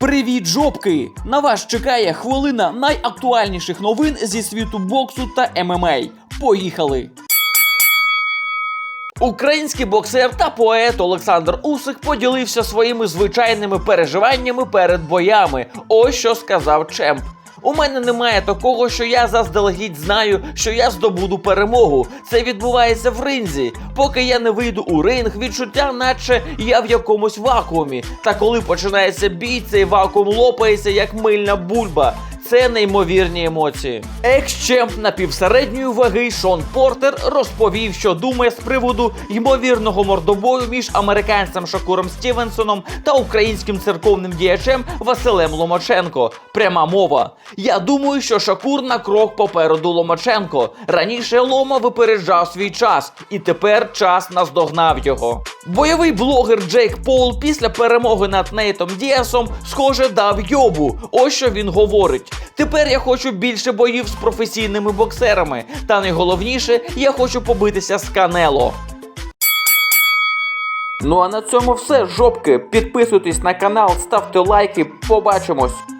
Привіт, жопки! На вас чекає хвилина найактуальніших новин зі світу боксу та ММА. Поїхали! Український боксер та поет Олександр Усик поділився своїми звичайними переживаннями перед боями. Ось що сказав Чемп. У мене немає такого, що я заздалегідь знаю, що я здобуду перемогу. Це відбувається в ринзі. Поки я не вийду у ринг, відчуття, наче я в якомусь вакуумі. Та коли починається бій, цей вакуум лопається як мильна бульба. Це неймовірні емоції. Екс-чемп напівсередньої ваги Шон Портер розповів, що думає з приводу ймовірного мордобою між американцем Шакуром Стівенсоном та українським церковним діячем Василем Ломаченко. Пряма мова. Я думаю, що Шакур на крок попереду Ломаченко. Раніше Лома випереджав свій час, і тепер час наздогнав його. Бойовий блогер Джейк Пол після перемоги над Нейтом Діасом, схоже, дав йобу. Ось що він говорить. Тепер я хочу більше боїв з професійними боксерами. Та найголовніше, я хочу побитися з Канело. Ну а на цьому все, жопки. Підписуйтесь на канал, ставте лайки. Побачимось.